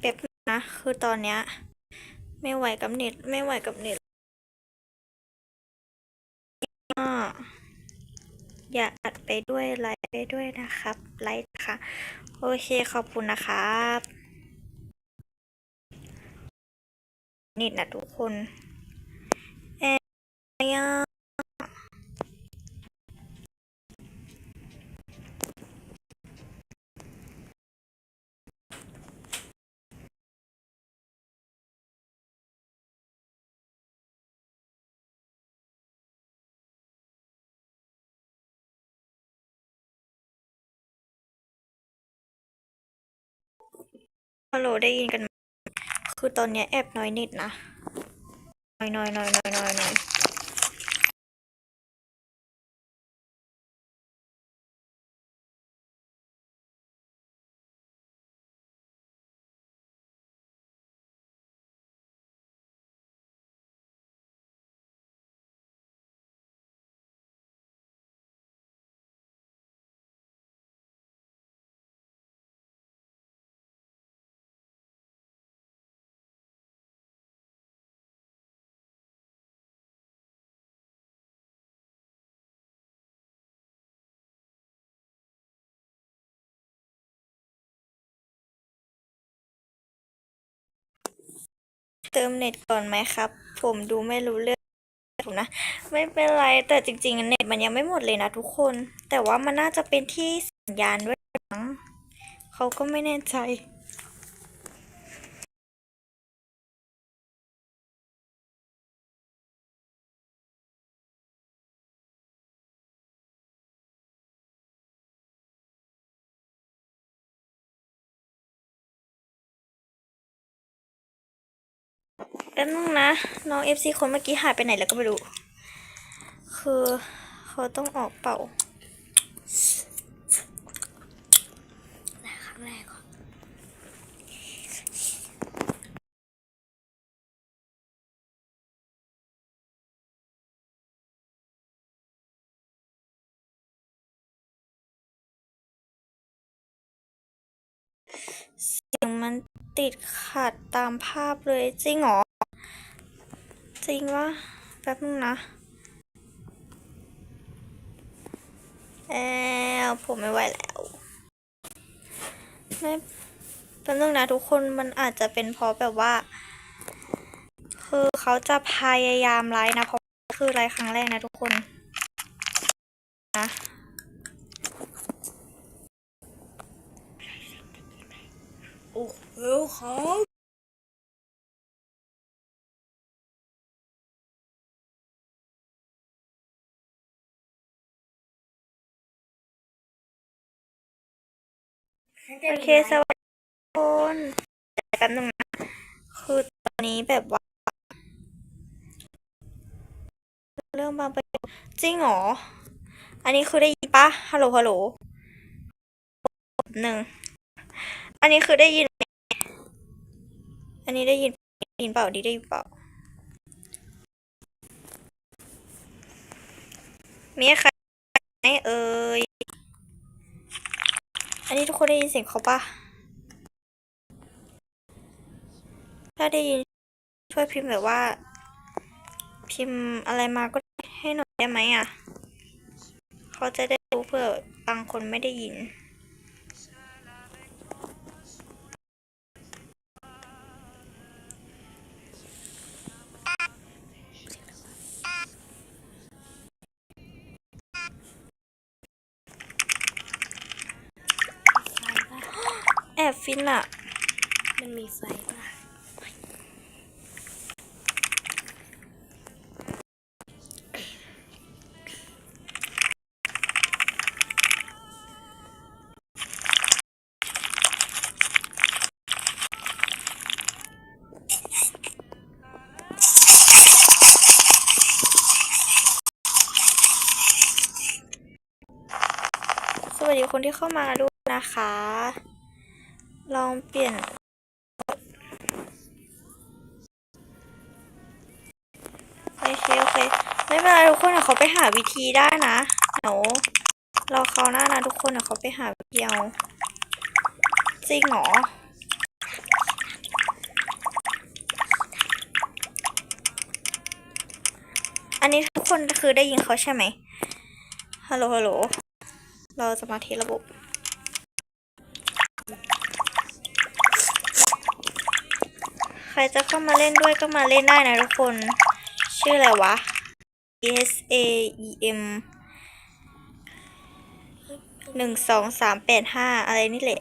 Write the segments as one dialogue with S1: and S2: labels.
S1: แป๊บนะ คือตอนเนี้ย ไม่ไหวกับเน็ต ไม่ไหวกับเน็ตอ่าอย่าอัดไปด้วยไลฟ์ไปด้วยนะครับ ไลฟ์ค่ะ โอเคขอบคุณนะครับนิดนะทุกคนแอบ ฮัลโหลได้ยินกันไหมคือตอนเนี้ยแอบน้อยนิดนะน้อยน้อยน้อยน้อยน้อยน้อย เติมเน็ตก่อนไหมครับ ผมดูไม่รู้เรื่องผมนะ ไม่เป็นไรแต่จริงๆเน็ตมันยังไม่หมดเลยนะทุกคน แต่ว่ามันน่าจะเป็นที่สัญญาณด้วยมั้งเขาก็ไม่แน่ใจ ป๊บนึงนะ น้องเอฟซีคนเมื่อกี้หายไปไหนแล้วก็ไม่รู้ คือเขาต้องออกเป่าครั้งแรกก่อนเสียงมันติดขัดตามภาพเลยจริงหรอ จริงวะแป๊บนึงนะแอลผมไม่ไหวแล้วไม่แป๊บนึงนะทุกคนมันอาจจะเป็นเพราะแบบว่า คือเขาจะพยายามไลฟ์นะเพราะคือไลฟ์ครั้งแรกนะทุกคนนะโอ้โหครับ โอเคสวัสดีทุกคนแป๊บนึงนะคือตอนนี้แบบว่า เรื่องบางประโยคจริงเหรอ อันนี้คือได้ยินปะฮัลโหลฮัลโหลหนึ่งอันนี้คือได้ยินไหมอันนี้ได้ยินได้ยินเปล่าดีได้ยินเปล่ามีใครไหมเอ่ย อันนี้ทุกคนได้ยินเสียงเขาปะถ้าได้ยินช่วยพิมพ์แบบว่า พิมพ์อะไรมาก็ให้หน่อยได้ไหมอะ เขาจะได้รู้เผื่อบางคนไม่ได้ยิน บฟินอะ
S2: มันมีไฟป่ะ
S1: สวัสดีคนที่เข้ามาด้วย เปลี่ยนโอเคโอเคไม่เป็นไรทุกคนเขาไปหาวิธีได้นะเดี๋ยวรอเขาหน้านะทุกคนเขาไปหาเพียวจริงหรออันนี้ทุกคนคือได้ยินเขาใช่ไหมฮัลโหลฮัลโหล เราจะมาทีระบบ รจะเข้ามาเล่นด้วยก็มาเล่นได้นะทุกคน ชื่ออะไรวะ S A E M หนึ่งสองสามแปดห้าอะไรนี่แหละ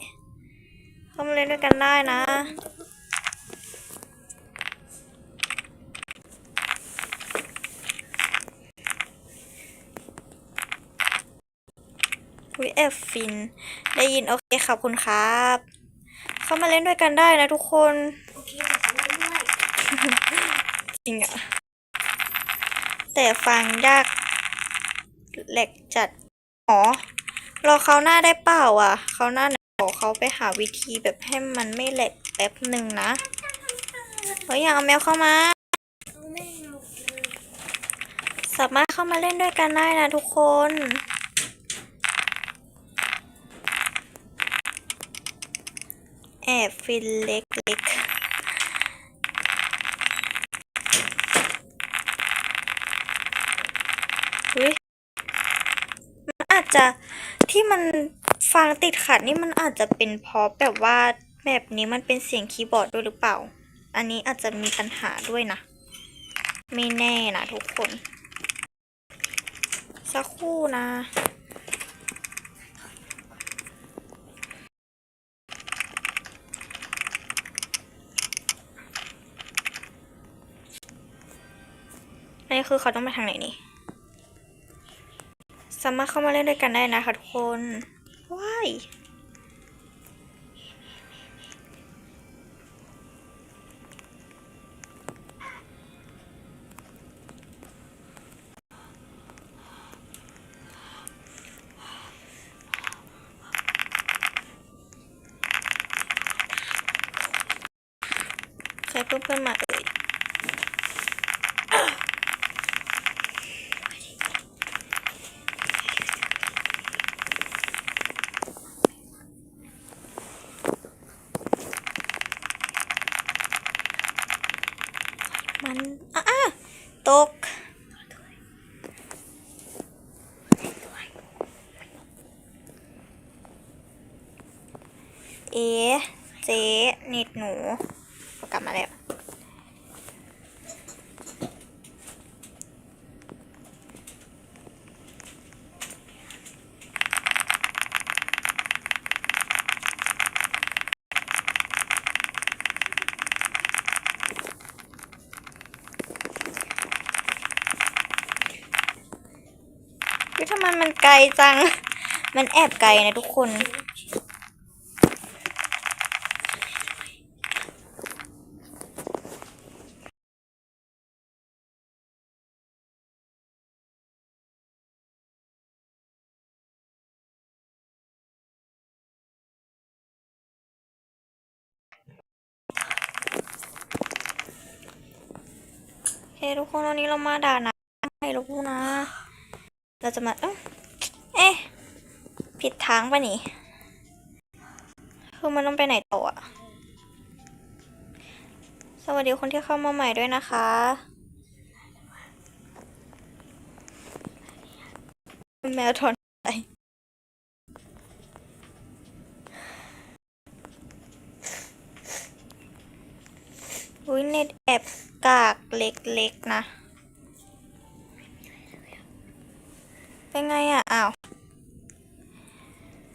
S1: เข้ามาเล่นด้วยกันได้นะ วิแอบฟิน ได้ยินโอเคขอบคุณครับ เข้ามาเล่นด้วยกันได้นะทุกคน จริงอะแต่ฟังยากแหลกจัดอ๋อรอเขาหน้าได้เปล่าอะ เขาหน้าไหนขอเขาไปหาวิธีแบบให้มันไม่แหลกแป๊บหนึ่งนะเฮ้ยอยากเอาแมวเข้ามาสามารถเข้ามาเล่นด้วยกันได้นะทุกคน แอบฟินเล็กๆอุ้ยมันอา จะที่มันฟังติดขัดนี่มันอาจจะเป็นเพราะแบบว่าแบบนี้มันเป็นเสียงคีย์บอร์ดด้วยหรือเปล่า อันนี้อาจจะมีปัญหาด้วยนะ ไม่แน่นะทุกคน สักครู่นะนนี้คือเขาต้องไปทางไหนนี่ สามารถเข้ามาเล่นด้วยกันได้นะคะทุกคนว้ายใครเพื่อนเพื่อนๆมาเอ่ย มันอะอะ ตก เอ๋เจ๊เน็ตหนู กลับมาแล้ว ไมมันไกลจัง มันแอบไกลนะทุกคนเฮ้ยทุกคนวันนี้เรามาด่านะไม่รู้นะ เราจะมา เอ้าเอ๊ะผิดทางปะนี่ คือมันต้องไปไหนต่ออะสวัสดีคนที่เข้ามาใหม่ด้วยนะคะ แมวทอนใจอุ้ยเน็ตแอบกากเล็กๆนะ เป็นไงอะ อ้าว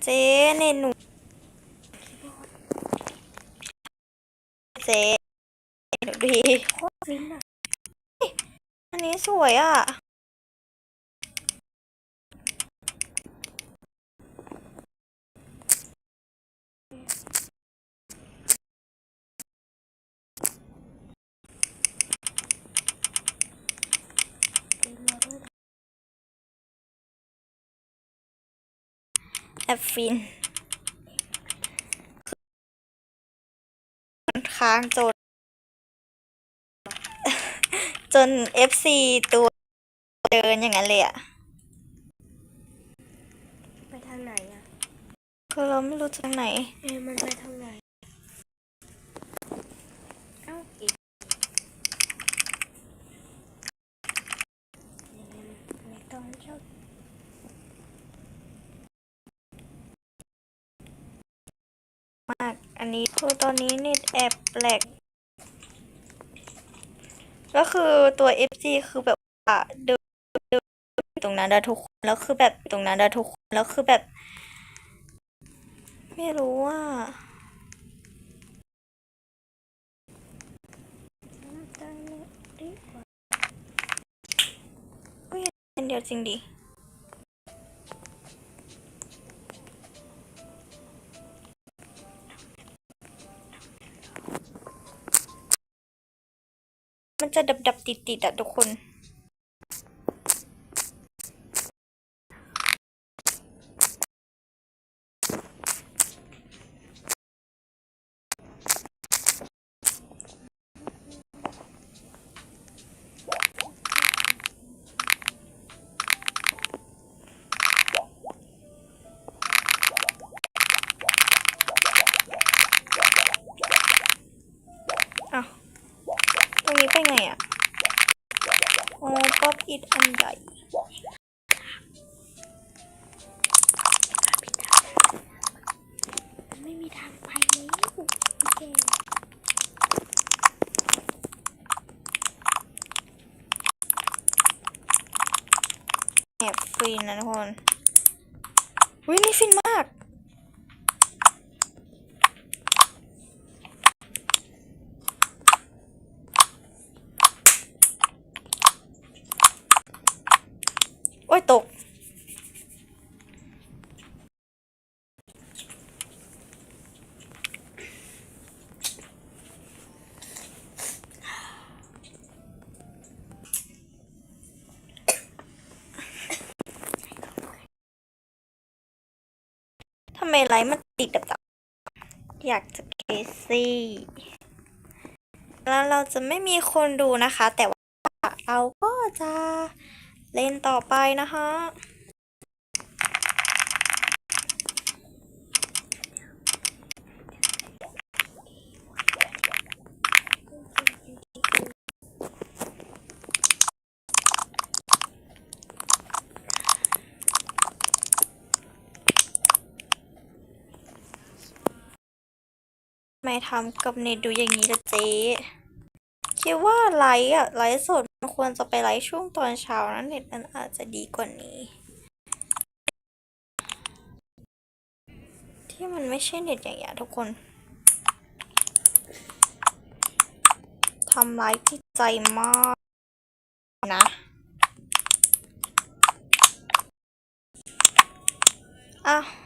S1: เจ๊เน็ตหนู เจ๊หนูดี
S2: โคตรฟินอะ
S1: อันนี้สวยอะ
S2: ฟินมาด้วย
S1: แอปฟินค้างจน จน FC ตัวเดินอย่างนั้นเลยอะ
S2: ไปทางไหนอะ
S1: คือเราไม่รู้จะทางไหน
S2: เอ้ยมันไปทางไหน เอ้าอีก
S1: อั นนี้คือตอนนี้เน็ตแอบแปลกก็คือตัว FG คือแบบว่าเดินเดินอยู่ตรงนั้นได้ทุกคนแล้วคือแบบตรงนั้นได้ทุกคนแล้วคือแบบ ไม่รู้ว่า
S2: เดีกว่า
S1: เป็นเดียวจริงดิ จะดับดับติดติดอะทุกคนิดอันใหญ่
S2: มันไม่มีทางไปแล้วโอเค
S1: แอบฟินนะทุกคนวินี่ฟินมาก อ้ยตก ทำไมไลฟ์มันติดดับบอยากจะเคซี่ แล้วเราจะไม่มีคนดูนะคะ แต่ว่าเราก็จะ เล่นต่อไปนะคะไม่ทำกับเน็ตดูอย่างนี้ละเจ๊ คิดว่าไลฟ์อะไลฟ์สดมันควรจะไปไลฟ์ช่วงตอนเช้านะเน็ตมันอาจจะดีกว่านี้ ที่มันไม่ใช่เน็ตอย่างเงี้ยทุกคนทำร้ายจิตใจมากนะอะ